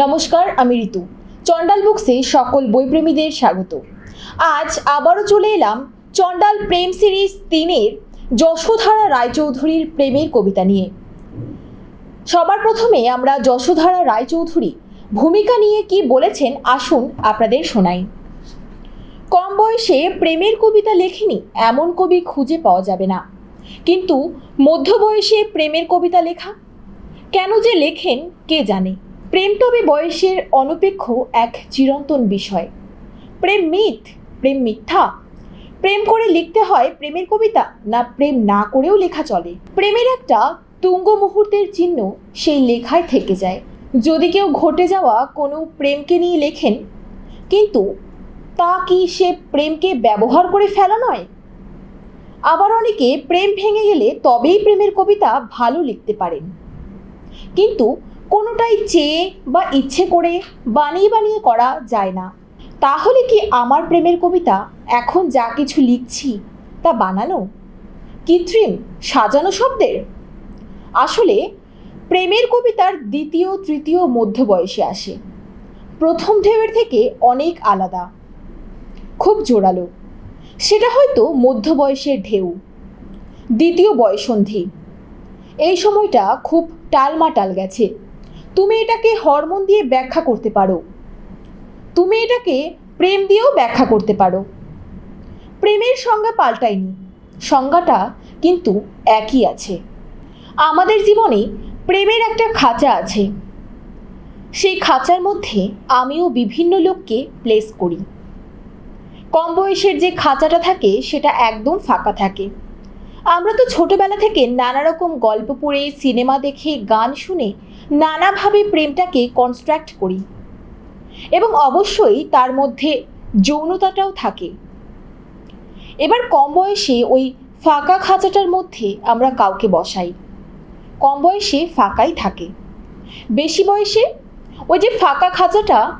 নমস্কার, আমি ঋতু। চণ্ডাল বুকসে সকল বইপ্রেমীদের স্বাগত। আজ আবারও চলে এলাম চণ্ডাল প্রেম সিরিজ তিনের যশোধারা রায়চৌধুরীর প্রেমের কবিতা নিয়ে। সবার প্রথমে আমরা যশোধারা রায়চৌধুরী ভূমিকা নিয়ে কি বলেছেন আসুন আপনাদের শোনাই। কম বয়সে প্রেমের কবিতা লেখেনি এমন কবি খুঁজে পাওয়া যাবে না। কিন্তু মধ্য বয়সে প্রেমের কবিতা লেখা? কেন যে লেখেন কে জানে? প্রেম তবে বয়সের অনপেক্ষ এক চিরন্তন বিষয়। প্রেম মিথ, প্রেম মিথ্যা। প্রেম করে লিখতে হয় প্রেমের কবিতা, না প্রেম না করেও লেখা চলে। প্রেমের একটা তুঙ্গ মুহূর্তের চিহ্ন সেই লেখায় থেকে যায়। যদি কেউ ঘটে যাওয়া কোনো প্রেমকে নিয়ে লেখেন, কিন্তু তা কি সে প্রেমকে ব্যবহার করে ফেলা নয়? আবার অনেকে প্রেম ভেঙে গেলে তবেই প্রেমের কবিতা ভালো লিখতে পারেন। কিন্তু কোনোটাই চেয়ে বা ইচ্ছে করে বানিয়ে বানিয়ে করা যায় না। তাহলে কি আমার প্রেমের কবিতা এখন যা কিছু লিখছি তা বানানো? কৃত্রিম, সাজানো শব্দের? আসলে প্রেমের কবিতার দ্বিতীয়, তৃতীয় মধ্য বয়সে আসে। প্রথম ঢেউয়ের থেকে অনেক আলাদা। খুব জোরালো। সেটা হয়তো মধ্য বয়সের ঢেউ। দ্বিতীয় বয়সন্ধি। এই সময়টা খুব টালমাটাল গেছে। তুমি এটাকে হরমোন দিয়ে ব্যাখ্যা করতে পারো। তুমি এটাকে প্রেম দিয়েও ব্যাখ্যা করতে পারো। প্রেমের সংজ্ঞা পাল্টায়নি। সংজ্ঞাটা কিন্তু একই আছে। আমাদের জীবনে প্রেমের একটা খাঁচা আছে। সেই খাঁচার মধ্যে আমিও বিভিন্ন লোককে প্লেস করি। কম বয়সের যে খাঁচাটা থাকে, সেটা একদম ফাঁকা থাকে। আমরা তো ছোটবেলা থেকে নানা রকম গল্প পড়ে, সিনেমা দেখে, গান শুনে নানাভাবে প্রেমটাকে কনস্ট্রাক্ট করি। এবং অবশ্যই তার মধ্যে যৌনতাটাও থাকে। এবার কম বয়সে ওই ফাঁকা খাঁচাটার মধ্যে আমরা কাউকে বসাই। কম বয়সে ফাঁকাই থাকে। বেশি বয়সে ওই যে ফাঁকা খাঁচাটা,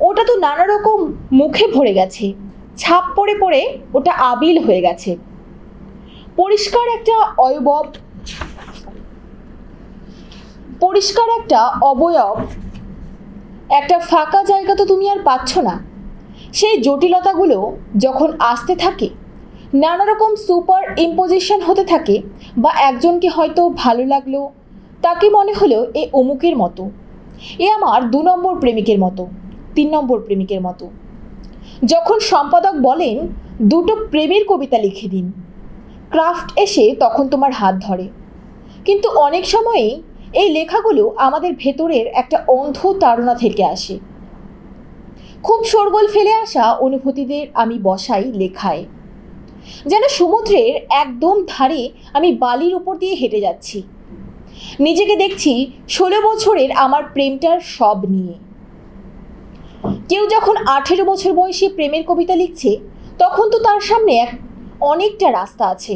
ওটা তো নানা রকম মুখে ভরে গেছে। ছাপ পড়ে পড়ে ওটা আবিল হয়ে গেছে। পরিষ্কার একটা অয়বব, পরিষ্কার একটা অবয়ব, একটা ফাঁকা জায়গা তো তুমি আর পাচ্ছ না। সেই জটিলতাগুলো যখন আসতে থাকে, নানা রকম সুপার ইম্পোজিশন হতে থাকে বা একজনকে হয়তো ভালো লাগল, তাকে মনে হলো এ অমুকের মতো, এ আমার দু নম্বর প্রেমিকের মতো, তিন নম্বর প্রেমিকের মতো। যখন সম্পাদক বলেন, দুটো প্রেমের কবিতা লিখে দিন। ক্রাফট এসে তখন তোমার হাত ধরে। কিন্তু অনেক সময়েই এই লেখাগুলো আমাদের ভেতরের একটা অন্ধ তাড়না থেকে আসে। খুব শোরগোল ফেলে আসা অনুভূতিদের আমি বসাই লেখায়। যেন সমুদ্রের একদম ধারে আমি বালির উপর দিয়ে হেঁটে যাচ্ছি। নিজেকে দেখছি ষোলো বছরের আমার প্রেমটার সব নিয়ে। কেউ যখন আঠেরো বছর বয়সে প্রেমের কবিতা লিখছে, তখন তো তার সামনে এক অনেকটা রাস্তা আছে।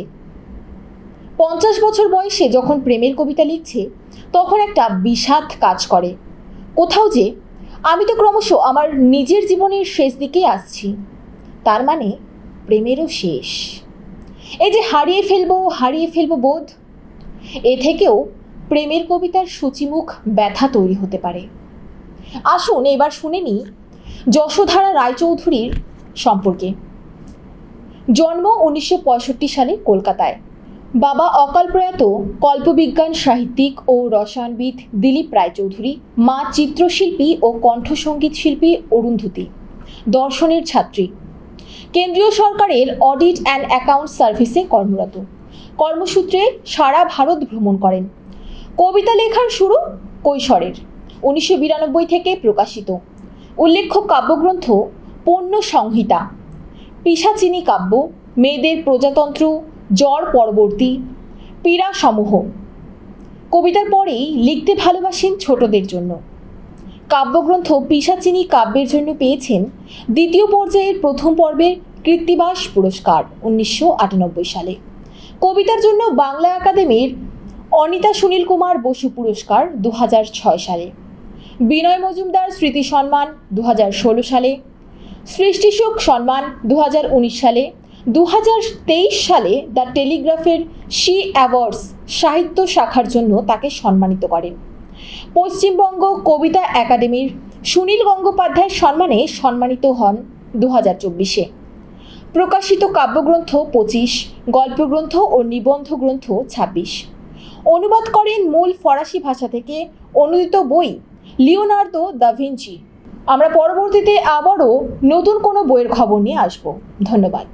পঞ্চাশ বছর বয়সে যখন প্রেমের কবিতা লিখছে, তখন একটা বিষাদ কাজ করে। কোথাও যে, আমি তো ক্রমশ আমার নিজের জীবনের শেষ দিকেই আসছি। তার মানে প্রেমেরও শেষ। এই যে হারিয়ে ফেলব হারিয়ে ফেলব বোধ, এ থেকেও প্রেমের কবিতার সূচিমুখ ব্যথা তৈরি হতে পারে। আসুন এবার শুনে নিই যশোধারা রায়চৌধুরীর সম্পর্কে। জন্ম উনিশশো পঁয়ষট্টি সালে কলকাতায়। বাবা অকাল প্রয়াত, কল্পবিজ্ঞান, সাহিত্যিক ও রসায়নবিদ দিলীপ রায়চৌধুরী, মা চিত্রশিল্পী ও কণ্ঠসঙ্গীত শিল্পী অরুন্ধতী, দর্শনের ছাত্রী। কেন্দ্রীয় সরকারের অডিট অ্যান্ড অ্যাকাউন্ট সার্ভিসে কর্মরত। কর্মসূত্রে সারা ভারত ভ্রমণ করেন। কবিতা লেখার শুরু কৈশোরের, উনিশশো বিরানব্বই থেকে প্রকাশিত। উল্লেখ্য কাব্যগ্রন্থ পণ্য সংহিতা। পিসাচিনী কাব্য, মেয়েদের প্রজাতন্ত্র, জ্বর পরবর্তী পীড়া সমূহ কবিতার পরেই লিখতে ভালোবাসেন ছোটদের জন্য। কাব্যগ্রন্থ পিসাচিনী কাব্যের জন্য পেয়েছেন দ্বিতীয় পর্যায়ের প্রথম পর্বের কৃত্তিবাস পুরস্কার উনিশশো আটানব্বই সালে। কবিতার জন্য বাংলা একাডেমির অনিতা সুনীল কুমার বসু পুরস্কার দু সালে। বিনয় মজুমদার স্মৃতি সম্মান দু সালে। সৃষ্টিসুখ সম্মান দু হাজার উনিশ সালে দু হাজার তেইশ সালে দ্য টেলিগ্রাফের শি অ্যাওয়ার্ডস সাহিত্য শাখার জন্য তাকে সম্মানিত করেন পশ্চিমবঙ্গ কবিতা একাডেমির সুনীল গঙ্গোপাধ্যায়ের সম্মানে সম্মানিত হন দু হাজার চব্বিশে প্রকাশিত কাব্যগ্রন্থ পঁচিশ, গল্পগ্রন্থ ও নিবন্ধ গ্রন্থ ছাব্বিশ। অনুবাদ করেন মূল ফরাসি ভাষা থেকে অনুদিত বই লিওনার্দো দা ভিঞ্চি। আমরা পরবর্তীতে আবারও নতুন কোনো বইয়ের খবর নিয়ে আসব। ধন্যবাদ।